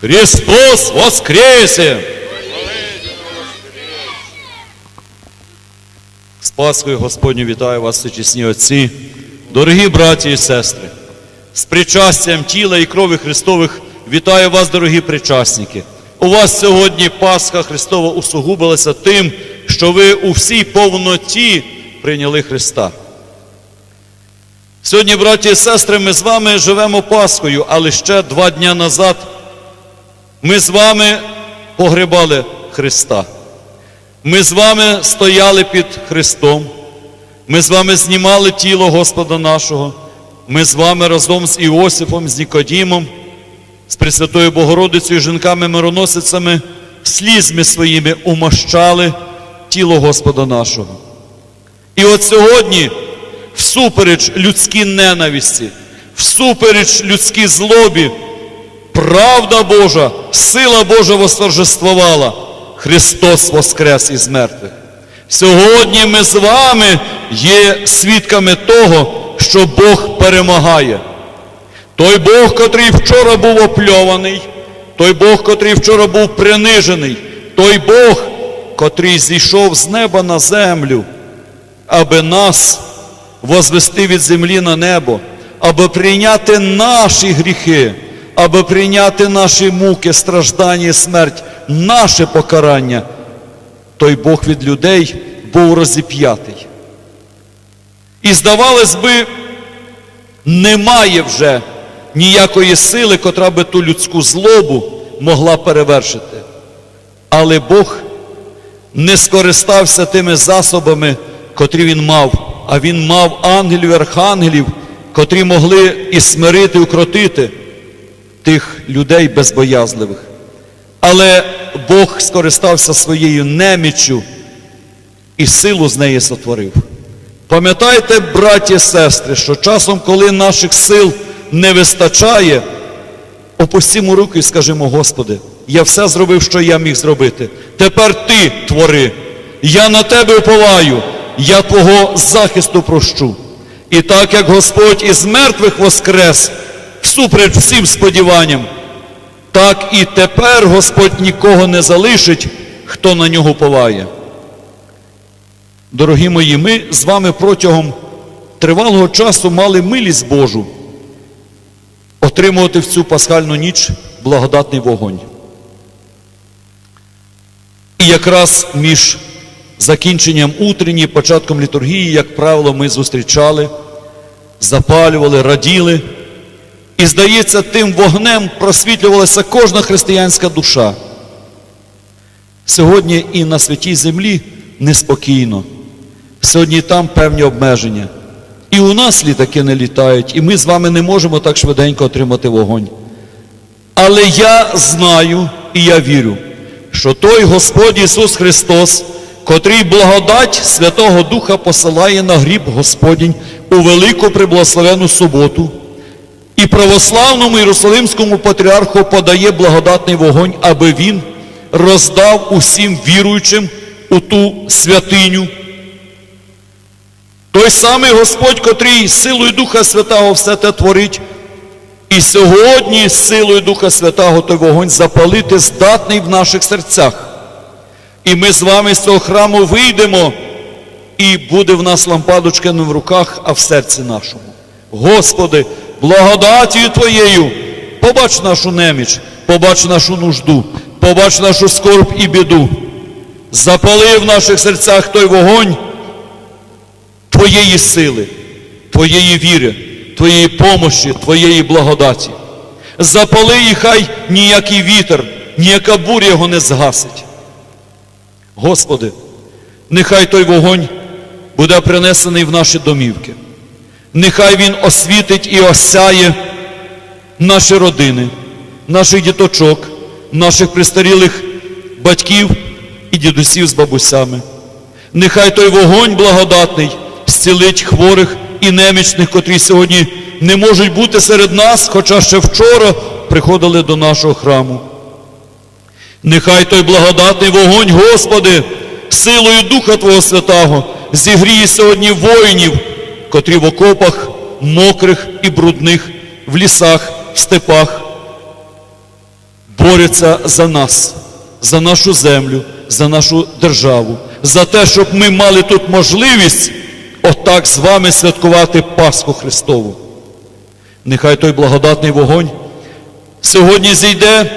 Христос воскресе! З Пасхою Господню вітаю вас, сучасні отці, дорогі браті і сестри. З причастям тіла і крові Христових вітаю вас, дорогі причасники. У вас сьогодні Пасха Христова усугубилася тим, що ви у всій повноті прийняли Христа. Сьогодні, браті і сестри, ми з вами живемо Пасхою, але ще два дня назад ми з вами погребали Христа. Ми з вами стояли під Христом. Ми з вами знімали тіло Господа нашого. Ми з вами разом з Іосифом, з Нікодімом, з Пресвятою Богородицею, жінками-мироносицями, слізьми своїми умощали тіло Господа нашого. І от сьогодні, всупереч людській ненависті, всупереч людській злобі, правда Божа, сила Божа восторжествувала. Христос воскрес із мертвих. Сьогодні ми з вами є свідками того, що Бог перемагає. Той Бог, котрий вчора був опльований, той Бог, котрий вчора був принижений, той Бог, котрий зійшов з неба на землю, аби нас возвести від землі на небо, аби прийняти наші гріхи, аби прийняти наші муки, страждання і смерть, наше покарання, той Бог від людей був розіп'ятий. І здавалось би, немає вже ніякої сили, котра би ту людську злобу могла перевершити. Але Бог не скористався тими засобами, котрі він мав, а він мав ангелів і архангелів, котрі могли і смирити, і укротити тих людей безбоязливих. Але Бог скористався своєю неміччю і силу з неї сотворив. Пам'ятайте, браті і сестри, що часом, коли наших сил не вистачає, опустімо руки і скажімо, Господи, я все зробив, що я міг зробити. Тепер Ти твори. Я на Тебе уповаю, я Твого захисту прощу. І так як Господь із мертвих воскрес, всупереч всім сподіванням, так і тепер Господь нікого не залишить, хто на нього поває. Дорогі мої, ми з вами протягом тривалого часу мали милість Божу отримувати в цю пасхальну ніч благодатний вогонь. І якраз між закінченням утренні початком літургії, як правило, ми зустрічали, запалювали, раділи. І, здається, тим вогнем просвітлювалася кожна християнська душа. Сьогодні і на святій землі неспокійно. Сьогодні там певні обмеження. І у нас літаки не літають, і ми з вами не можемо так швиденько отримати вогонь. Але я знаю і я вірю, що той Господь Ісус Христос, котрий благодать Святого Духа посилає на гріб Господінь у велику приблагословену суботу, і православному Єрусалимському патріарху подає благодатний вогонь, аби він роздав усім віруючим у ту святиню. Той самий Господь, котрий силою Духа Святого все те творить, і сьогодні силою Духа Святого той вогонь запалити здатний в наших серцях. І ми з вами з цього храму вийдемо, і буде в нас лампадочка не в руках, а в серці нашому. Господи, благодатію Твоєю, побач нашу неміч, побач нашу нужду, побач нашу скорб і біду. Запали в наших серцях той вогонь Твоєї сили, Твоєї віри, Твоєї помощі, Твоєї благодаті. Запали і хай ніякий вітер, ніяка буря його не згасить. Господи, нехай той вогонь буде принесений в наші домівки. Нехай він освітить і осяє наші родини, наших діточок, наших пристарілих батьків і дідусів з бабусями. Нехай той вогонь благодатний зцілить хворих і немічних, котрі сьогодні не можуть бути серед нас, хоча ще вчора приходили до нашого храму. Нехай той благодатний вогонь, Господи, силою Духа Твого Святого зігріє сьогодні воїнів, котрі в окопах мокрих і брудних, в лісах, в степах борються за нас, за нашу землю, за нашу державу, за те, щоб ми мали тут можливість отак з вами святкувати Пасху Христову. Нехай той благодатний вогонь сьогодні зійде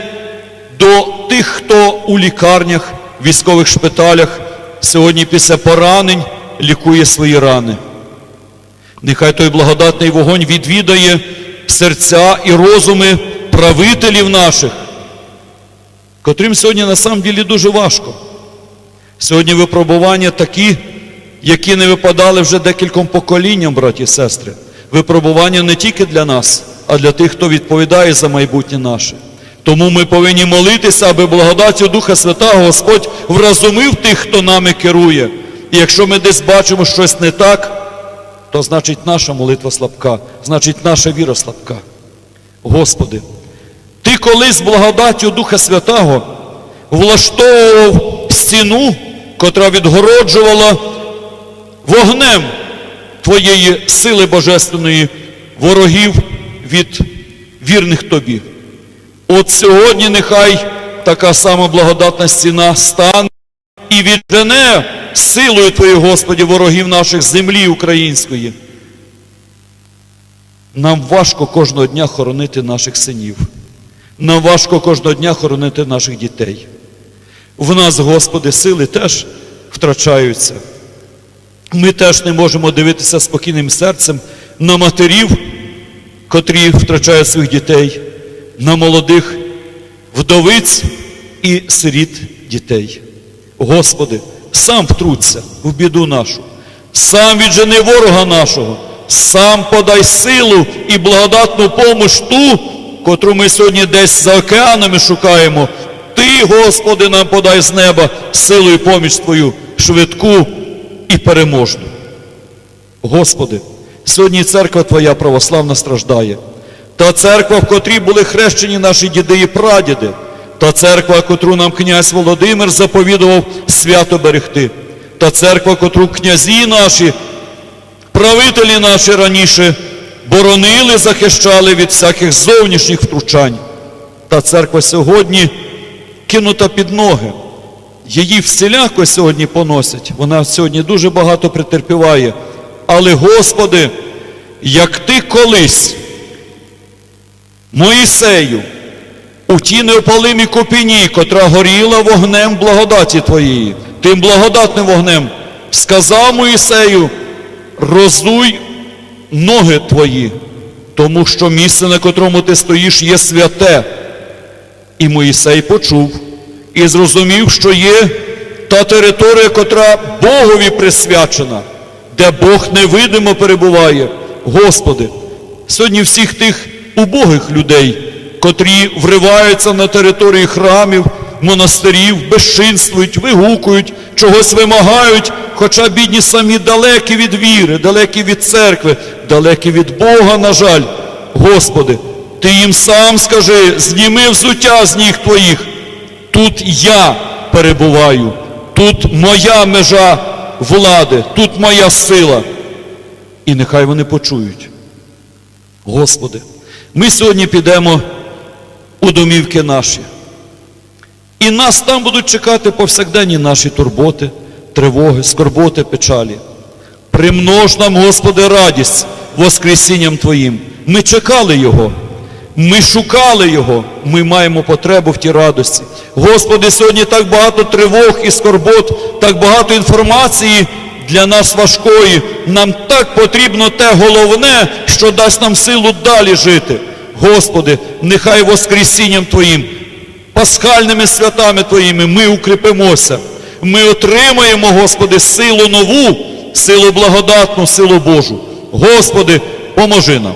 до тих, хто у лікарнях, військових шпиталях, сьогодні після поранень лікує свої рани. Нехай той благодатний вогонь відвідає серця і розуми правителів наших, котрим сьогодні на самом ділі дуже важко. Сьогодні випробування такі, які не випадали вже декільком поколінням, браті і сестри. Випробування не тільки для нас, а для тих, хто відповідає за майбутнє наше. Тому ми повинні молитися, аби благодаттю Духа Святого Господь вразумив тих, хто нами керує. І якщо ми десь бачимо щось не так, то значить наша молитва слабка, значить наша віра слабка. Господи, Ти колись благодаттю Духа Святого влаштовував стіну, котра відгороджувала вогнем Твоєї сили божественної ворогів від вірних Тобі. От сьогодні нехай така сама благодатна стіна стане віджене силою Твоєю, Господі, ворогів наших землі української. Нам важко кожного дня хоронити наших синів. Нам важко кожного дня хоронити наших дітей. В нас, Господи, сили теж втрачаються. Ми теж не можемо дивитися спокійним серцем на матерів, котрі втрачають своїх дітей, на молодих вдовиць і сиріт дітей. Господи, сам втруться в біду нашу, сам віджени ворога нашого, сам подай силу і благодатну помощ ту, котру ми сьогодні десь за океанами шукаємо. Ти, Господи, нам подай з неба силу і поміч Твою швидку і переможну. Господи, сьогодні церква Твоя православна страждає. Та церква, в котрій були хрещені наші діди і прадіди, та церква, котру нам князь Володимир заповідував свято берегти, та церква, котру князі наші, правителі наші раніше боронили, захищали від всяких зовнішніх втручань. Та церква сьогодні кинута під ноги. Її всіляко сьогодні поносять. Вона сьогодні дуже багато претерпіває. Але, Господи, як Ти колись Моїсею у тій неопалимій копіні, котра горіла вогнем благодаті Твоєї, тим благодатним вогнем, сказав Моїсею, роздуй ноги твої, тому що місце, на котрому ти стоїш, є святе. І Моїсей почув і зрозумів, що є та територія, котра Богові присвячена, де Бог невидимо перебуває. Господи, сьогодні всіх тих убогих людей, котрі вриваються на території храмів, монастирів, безчинствують, вигукують, чогось вимагають, хоча бідні самі далекі від віри, далекі від церкви, далекі від Бога, на жаль. Господи, Ти їм сам скажи, зніми взуття з ніг Твоїх. Тут я перебуваю, тут моя межа влади, тут моя сила. І нехай вони почують. Господи, ми сьогодні підемо у домівки наші. І нас там будуть чекати повсякденні наші турботи, тривоги, скорботи, печалі. Примнож нам, Господи, радість Воскресінням Твоїм. Ми чекали Його, ми шукали Його, ми маємо потребу в тій радості. Господи, сьогодні так багато тривог і скорбот, так багато інформації для нас важкої. Нам так потрібно те головне, що дасть нам силу далі жити. Господи, нехай Воскресінням Твоїм, пасхальними святами Твоїми ми укріпимося. Ми отримаємо, Господи, силу нову, силу благодатну, силу Божу. Господи, поможи нам.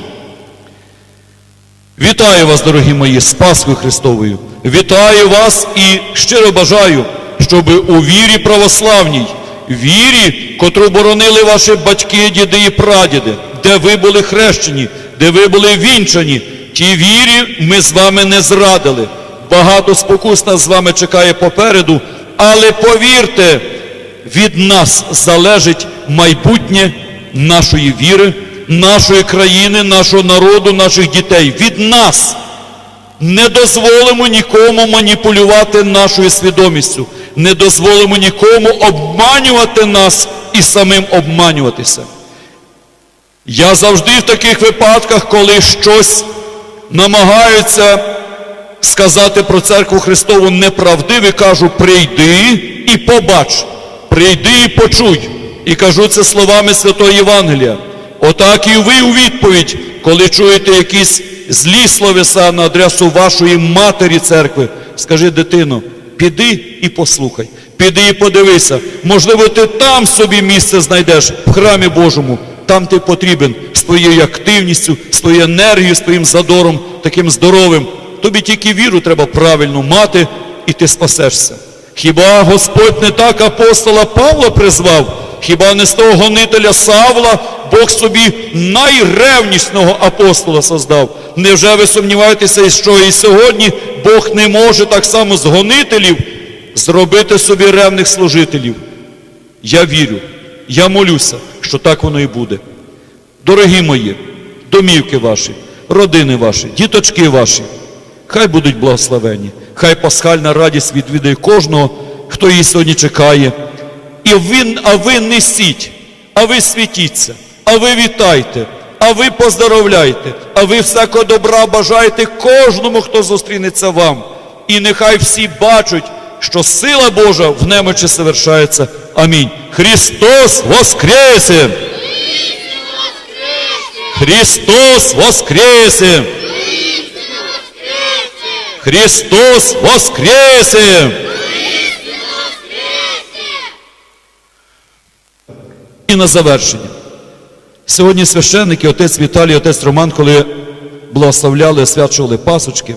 Вітаю вас, дорогі мої, з Пасхою Христовою. Вітаю вас і щиро бажаю, щоб у вірі православній, вірі, котру боронили ваші батьки, діди і прадіди, де ви були хрещені, де ви були вінчані, тій вірі ми з вами не зрадили. Багато спокус нас з вами чекає попереду, але повірте, від нас залежить майбутнє нашої віри, нашої країни, нашого народу, наших дітей. Від нас. Не дозволимо нікому маніпулювати нашою свідомістю. Не дозволимо нікому обманювати нас і самим обманюватися. Я завжди в таких випадках, коли щось намагаються сказати про церкву Христову неправдиве, кажу, прийди і побач, прийди і почуй. І кажу це словами Святого Євангелія. Отак і ви у відповідь, коли чуєте якісь злі словеса на адресу вашої матері церкви, скажи, дитино, піди і послухай, піди і подивися. Можливо, ти там собі місце знайдеш в храмі Божому. Там ти потрібен своєю активністю, своєю енергією, своїм задором, таким здоровим. Тобі тільки віру треба правильно мати, і ти спасешся. Хіба Господь не так апостола Павла призвав? Хіба не з того гонителя Савла Бог собі найревнісного апостола создав? Невже ви сумніваєтеся, що і сьогодні Бог не може так само з гонителів зробити собі ревних служителів? Я вірю, я молюся, що так воно і буде. Дорогі мої, домівки ваші, родини ваші, діточки ваші, хай будуть благословені, хай пасхальна радість відвідає кожного, хто її сьогодні чекає. І ви, а ви несіть, а ви світіться, а ви вітайте, а ви поздоровляйте, а ви всякого добра бажаєте кожному, хто зустрінеться вам. І нехай всі бачать, що сила Божа в немочі совершається. Амінь. Христос воскресе! Христос воскресе! Христос воскресе! І на завершення. Сьогодні священники, отець Віталій, отець Роман, коли благословляли, освячували пасочки,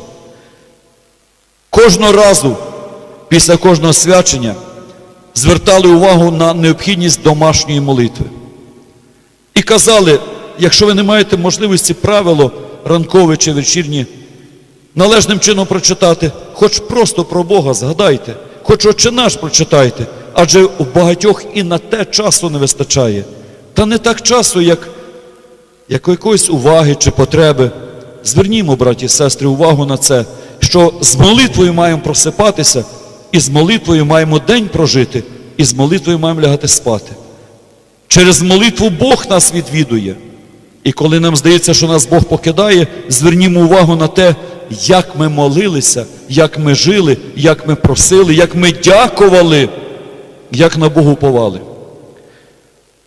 кожного разу після кожного свячення звертали увагу на необхідність домашньої молитви. І казали, якщо ви не маєте можливості правило ранкове чи вечірнє належним чином прочитати, хоч просто про Бога згадайте, хоч Отче наш прочитайте, адже у багатьох і на те часу не вистачає. Та не так часу, як, як якоїсь уваги чи потреби. Звернімо, браті і сестри, увагу на це, що з молитвою маємо просипатися, і з молитвою маємо день прожити, і з молитвою маємо лягати спати. Через молитву Бог нас відвідує. І коли нам здається, що нас Бог покидає, звернімо увагу на те, як ми молилися, як ми жили, як ми просили, як ми дякували, як на Богу повали.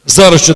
Зараз